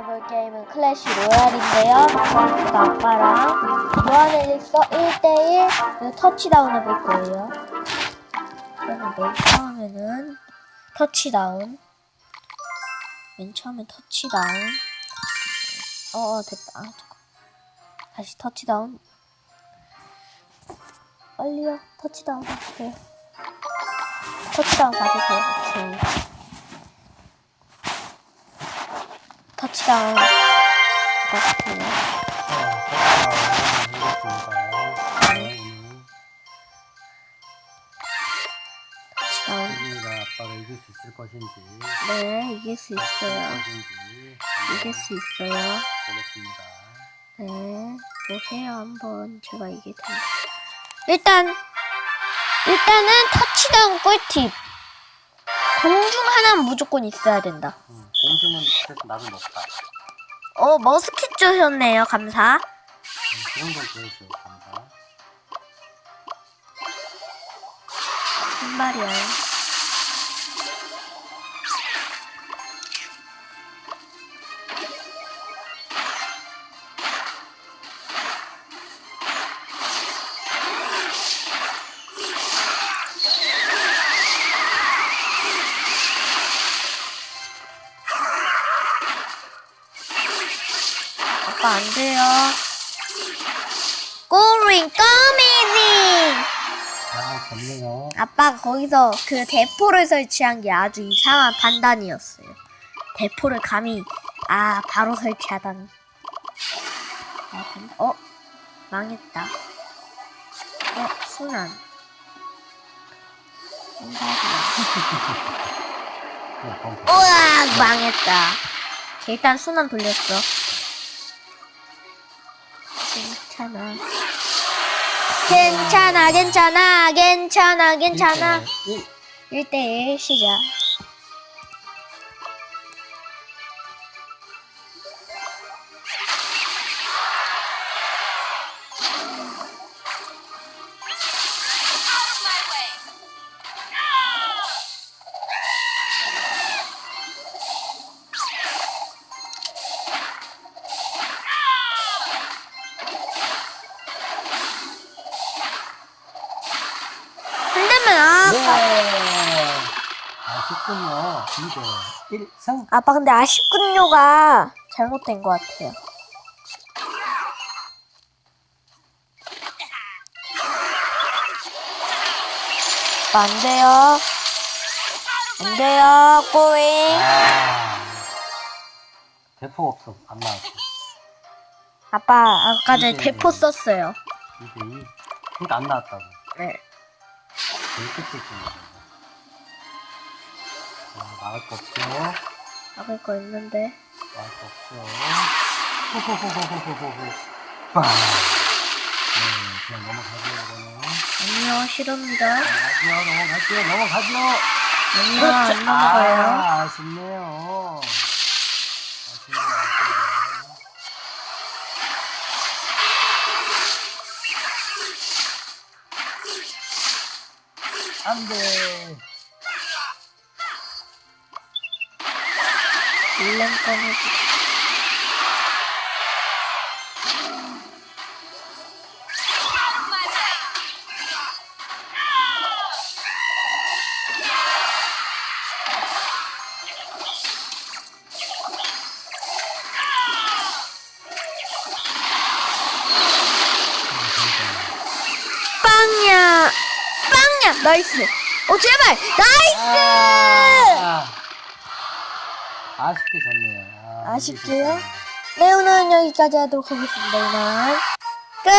해볼 게임은 클래시 로얄인데요. 저 아빠랑 무한엘릭서 1대1 터치다운 해볼 거예요. 그러면 맨 처음에는 터치다운. 맨 처음엔 터치다운. 어, 어 됐다. 아. 다시 터치다운. 빨리요. 터치다운 해주세요. 터치다운 받으세요. 오케이. 아빠를 이길 수 있을 것인지 네, 이길 수 있어요. 이길 수 있어요. 보겠습니다. 네, 보세요 한번 제가 이길 텐데. 일단 일단은 터치다운 꿀팁. 공중 하나는 무조건 있어야 된다. 음, 공중은 그래서 나도 높다. 어, 머스킷 주셨네요. 감사. 음, 그런 건 보여줘. 감사. 신발이야. 아빠 안 돼요. 꼬링 꼬미니. 아, 좋네요. 아빠가 거기서 그 대포를 설치한 게 아주 이상한 판단이었어요. 대포를 감히 아 바로 설치하다니. 아, 근데- 어 망했다. 어 순환. 우와 망했다. 일단 순환 돌렸어. 괜찮아. 괜찮아, 괜찮아, 괜찮아, 괜찮아. 1. 1대1 시작. 아쉽군요. 2대 1승. 아빠 근데 아쉽군요가 잘못된 것 같아요. 안 돼요. 안 돼요, 꼬잉. 아. 대포 없어. 안 나왔어. 아빠 아까 전에 이제- 대포 썼어요. 2대 2. 그러니까 안 나왔다고. 네. 제일 끝에 있 는 거. 없죠. 막을 거 있는데. 나올 거 없죠. 호호호호호호호호. 빵. 네, 그냥 넘어가죠, 이거는. 아니요, 싫습니다. 넘어가죠, 넘어가죠, 넘어가죠. 아니요, 안 넘어가요. 아, 아쉽네요. 아쉽네요, 아쉽네요. 안 돼. 일렘 꺼내기. 빵야! 빵야! 나이스! 어, 제발! 나이스! 아, 아쉽게 졌네요. 아, 아쉽게요? 네, 오늘은 여기까지 하도록 하겠습니다. 이만 끝!